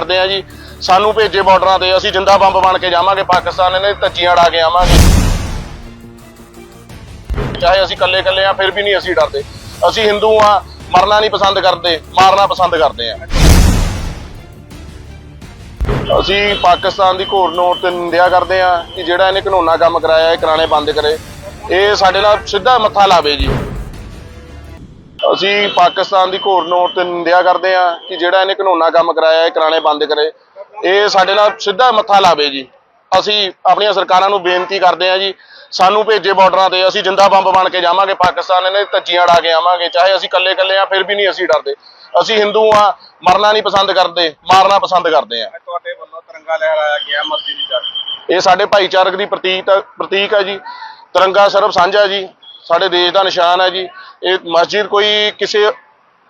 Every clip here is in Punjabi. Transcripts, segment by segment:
ਕਰਦੇ ਆ ਜੀ। ਸਾਨੂੰ ਭੇਜੇ ਬਾਰਡਰਾਂ ਤੇ, ਅਸੀਂ ਜਿੰਦਾ ਬੰਬ ਬਣ ਕੇ ਜਾਵਾਂਗੇ ਪਾਕਿਸਤਾਨ, ਇਹਨੇ ਧੱਜੀਆਂ ਉਡਾ ਕੇ ਆਵਾਂਗੇ। ਚਾਹੇ ਅਸੀਂ ਇਕੱਲੇ ਇਕੱਲੇ ਆ, ਫਿਰ ਵੀ ਨਹੀਂ ਅਸੀਂ ਡਰਦੇ। ਅਸੀਂ ਹਿੰਦੂ ਆ, ਮਰਨਾ ਨਹੀਂ ਪਸੰਦ ਕਰਦੇ, ਮਾਰਨਾ ਪਸੰਦ ਕਰਦੇ ਆ। ਅਸੀਂ ਪਾਕਿਸਤਾਨ ਦੀ ਘੋਰ ਨੋਟ ਤੇ ਨਿੰਦਿਆ ਕਰਦੇ ਆ ਕਿ ਜਿਹੜਾ ਇਹਨੇ ਕਾਨੂੰਨਾ ਕੰਮ ਕਰਾਇਆ, ਇਹ ਕਰਾਣੇ ਬੰਦ ਕਰੇ। ਇਹ ਸਾਡੇ ਨਾਲ ਸਿੱਧਾ ਮੱਥਾ ਲਾਵੇ ਜੀ। ਅਸੀਂ ਪਾਕਿਸਤਾਨ ਦੀ ਘੋਰ ਨੋਟ ਤੇ ਨਿੰਦਿਆ ਕਰਦੇ ਆ ਕਿ ਜਿਹੜਾ ਇਹਨੇ ਕਾਨੂੰਨਾ ਕੰਮ ਕਰਾਇਆ ਇਹ ਕਰਾਣੇ ਬੰਦ ਕਰੇ। ਇਹ ਸਾਡੇ ਨਾਲ ਸਿੱਧਾ ਮੱਥਾ ਲਾਵੇ ਜੀ। ਅਸੀਂ ਆਪਣੀਆਂ ਸਰਕਾਰਾਂ ਨੂੰ ਬੇਨਤੀ ਕਰਦੇ ਆ ਜੀ ਸਾਨੂੰ ਭੇਜੇ ਬਾਰਡਰਾਂ ਤੇ ਅਸੀਂ ਜਿੰਦਾ ਬੰਬ ਬਣ ਕੇ ਜਾਵਾਂਗੇ ਪਾਕਿਸਤਾਨ ਇਹਨੇ ਧੱਜੀਆਂ ਉਡਾ ਕੇ ਆਵਾਂਗੇ ਚਾਹੇ ਅਸੀਂ ਇਕੱਲੇ ਇਕੱਲੇ ਆ ਫਿਰ ਵੀ ਨਹੀਂ ਅਸੀਂ ਡਰਦੇ। ਅਸੀਂ ਹਿੰਦੂ ਆ ਮਰਨਾ ਨਹੀਂ ਪਸੰਦ ਕਰਦੇ ਮਾਰਨਾ ਪਸੰਦ ਕਰਦੇ ਆ ਤੁਹਾਡੇ ਵੱਲੋਂ ਤਿਰੰਗਾ ਲਹਿਰਾਇਆ ਗਿਆ ਮਸਜਿਦ ਦੀ ਚਰਚ ਇਹ ਸਾਡੇ ਭਾਈਚਾਰਕ ਦੀ ਪ੍ਰਤੀਕ ਪ੍ਰਤੀਕ ਹੈ ਜੀ। ਤਿਰੰਗਾ ਸਰਬ ਸਾਂਝਾ ਜੀ। ਸਾਡੇ ਦੇਸ਼ ਦਾ ਨਿਸ਼ਾਨ ਹੈ ਜੀ। ਇਹ ਮਸਜਿਦ ਕੋਈ ਕਿਸੇ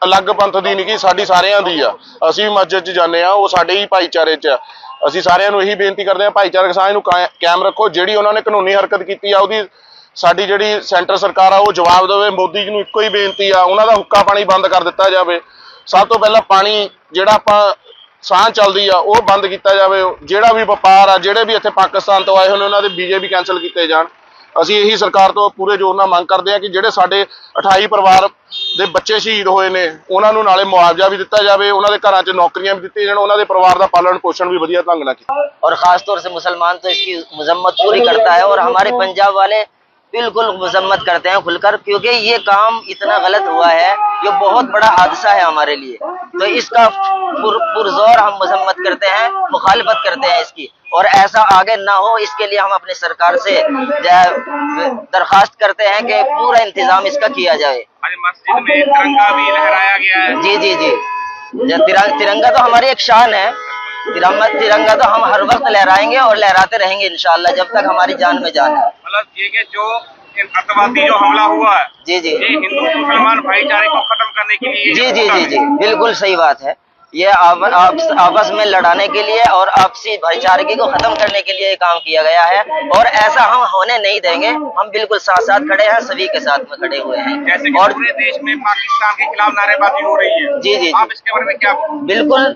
ਅਲੱਗ ਪੰਥ ਦੀ ਨਹੀਂ ਕਿ ਸਾਡੀ ਸਾਰਿਆਂ ਦੀ ਆ। ਅਸੀਂ ਵੀ ਮਸਜਿਦ 'ਚ ਜਾਂਦੇ ਆ ਉਹ ਸਾਡੇ ਹੀ ਭਾਈਚਾਰੇ 'ਚ ਆ। ਅਸੀਂ ਸਾਰਿਆਂ ਨੂੰ ਇਹੀ ਬੇਨਤੀ ਕਰਦੇ ਆ ਭਾਈਚਾਰਕ ਸਾਂਝ ਨੂੰ ਕਾਇ- ਕਾਇਮ ਰੱਖੋ। ਜਿਹੜੀ ਉਹਨਾਂ ਨੇ ਕਾਨੂੰਨੀ ਹਰਕਤ ਕੀਤੀ ਆ, ਉਹਦੀ ਸਾਡੀ ਜਿਹੜੀ ਸੈਂਟਰ ਸਰਕਾਰ ਆ, ਉਹ ਜਵਾਬ ਦੇਵੇ। ਮੋਦੀ ਜੀ ਨੂੰ ਇੱਕੋ ਹੀ ਬੇਨਤੀ ਆ, ਉਹਨਾਂ ਦਾ ਹੁੱਕਾ ਪਾਣੀ ਬੰਦ ਕਰ ਦਿੱਤਾ ਜਾਵੇ। ਸਭ ਤੋਂ ਪਹਿਲਾਂ ਪਾਣੀ ਜਿਹੜਾ ਆਪਾਂ ਸਾਹ ਚੱਲਦੀ ਆ, ਉਹ ਬੰਦ ਕੀਤਾ ਜਾਵੇ। ਜਿਹੜਾ ਵੀ ਵਪਾਰ ਆ, ਜਿਹੜੇ ਵੀ ਇੱਥੇ ਪਾਕਿਸਤਾਨ ਤੋਂ ਆਏ ਹੋਣ ਉਹਨਾਂ ਦੇ ਵੀਜ਼ੇ ਵੀ ਕੈਨਸਲ ਕੀਤੇ ਜਾਣ। ਅਸੀਂ ਇਹੀ ਸਰਕਾਰ ਤੋਂ ਪੂਰੇ ਜ਼ੋਰ ਨਾਲ ਮੰਗ ਕਰਦੇ ਆ ਕਿ ਜਿਹੜੇ ਸਾਡੇ 28 ਪਰਿਵਾਰ ਦੇ ਬੱਚੇ ਸ਼ਹੀਦ ਹੋਏ ਨੇ ਉਹਨਾਂ ਨੂੰ ਨਾਲੇ ਮੁਆਵਜ਼ਾ ਵੀ ਦਿੱਤਾ ਜਾਵੇ ਉਹਨਾਂ ਦੇ ਘਰਾਂ 'ਚ ਨੌਕਰੀਆਂ ਵੀ ਦਿੱਤੀਆਂ ਜਾਣ ਉਹਨਾਂ ਦੇ ਪਰਿਵਾਰ ਦਾ ਪਾਲਣ ਪੋਸ਼ਣ ਵੀ ਵਧੀਆ ਢੰਗ ਨਾਲ ਕੀਤਾ और खास तौर से मुसलमान तो इसकी मजम्मत पूरी करता है और हमारे पंजाब वाले बिल्कुल मजम्मत करते हैं खुलकर क्योंकि ये काम इतना गलत हुआ है ये बहुत बड़ा हादसा है हमारे लिए। तो इसका पुर, पुरजोर हम मजम्मत करते हैं मुखालफत करते हैं इसकी। और ऐसा आगे ना हो इसके लिए हम अपनी सरकार से दरखास्त करते हैं कि पूरा इंतज़ाम इसका किया जाए। मस्जिद में तिरंगा भी लहराया गया है। जी जी जी। तिरंगा तो हमारी एक शान है। तिरंगा तिरंगा तो हम हर वक्त लहराएँगे और लहराते रहेंगे इंशाल्लाह जब तक हमारी जान में जान है। मतलब ये कि जो अतवादी जो हमला हुआ है जी जी। हिंदू मुसलमान भाईचारे को खत्म करने के लिए जी जी जी जी। बिल्कुल सही बात है। ये आप, आप, आपस में लड़ाने के लिए और आपसी भाईचारे को खत्म करने के लिए ये काम किया गया है। और ऐसा हम होने नहीं देंगे। हम बिल्कुल साथ साथ खड़े हैं सभी के साथ में खड़े हुए जैसे हैं कि और पूरे देश में पाकिस्तान के खिलाफ नारेबाजी हो रही है। जी, जी, आप इसके बारे में क्या बिल्कुल